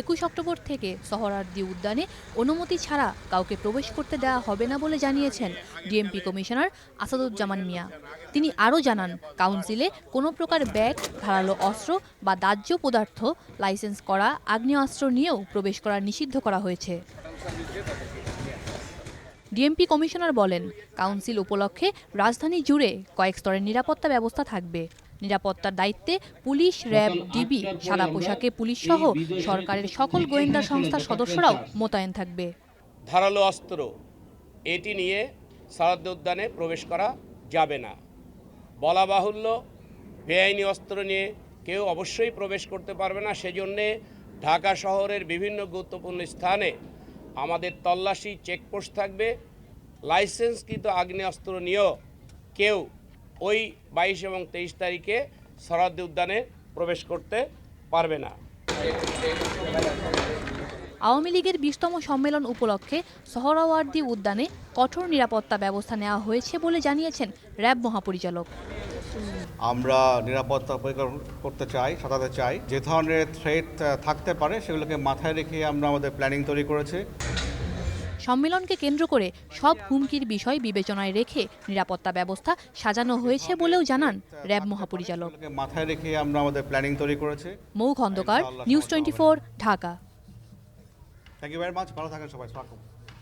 একুশ অক্টোবর থেকে সহরার্দি উদ্যানে অনুমতি ছাড়া কাউকে প্রবেশ করতে দেওয়া হবে না বলে জানিয়েছেন ডিএমপি কমিশনার আসাদুজ্জামান মিয়া। তিনি আরও জানান, কাউন্সিলে কোনো প্রকার ব্যাগ, ধারালো অস্ত্র বা দাহ্য পদার্থ, লাইসেন্স করা, আগ্নেয়াস্ত্র নিয়েও প্রবেশ করা নিষিদ্ধ করা হয়েছে। ডিএমপি কমিশনার বলেন, কাউন্সিল উপলক্ষে রাজধানী জুড়ে কয়েক স্তরের নিরাপত্তা ব্যবস্থা থাকবে। নিরাপত্তার দায়িত্বে পুলিশ র্যাব ডিবি সাদা পোশাকে পুলিশ সহ সরকারের সকল গোয়েন্দা সংস্থার সদস্যরাও মোতায়েন থাকবে। ধারালো অস্ত্র এটি নিয়ে সারাদ্দ উদ্যানে প্রবেশ করা যাবে না। বলা বাহুল্য বেআইনি অস্ত্র নিয়ে কেউ অবশ্যই প্রবেশ করতে পারবে না। সেজন্যে ঢাকা শহরের বিভিন্ন গুরুত্বপূর্ণ স্থানে আমাদের তল্লাশি চেকপোস্ট থাকবে। লাইসেন্সকৃত আগ্নেয়াস্ত্র নিয়েও কেউ ওই বাইশ এবং তেইশ তারিখে সরাদ্দি উদ্যানে প্রবেশ করতে পারবে না। আওয়ামী লীগের বিশতম সম্মেলন উপলক্ষে সহরাওয়ার্দী উদ্যানে কঠোর নিরাপত্তা ব্যবস্থা নেওয়া হয়েছে বলে জানিয়েছেন র্যাব মহাপরিচালক। আমরা নিরাপত্তা পরিকল্পনা করতে চাই সাজাতে চাই। যে ধরনের থ্রেট থাকতে পারে সেগুলোকে মাথায় রেখে আমরা আমাদের প্ল্যানিং তৈরি করেছি। সম্মেলনকে কেন্দ্র করে সব হুমকির বিষয় বিবেচনায় রেখে নিরাপত্তা ব্যবস্থা সাজানো হয়েছে বলেও জানান র্যাব মহাপরিচালক। মাথায় রেখে আমরা আমাদের প্ল্যানিং তৈরি করেছি। Mou Khandakar news twenty four Dhaka. Thank you very much ভালো থাকেন সবাই।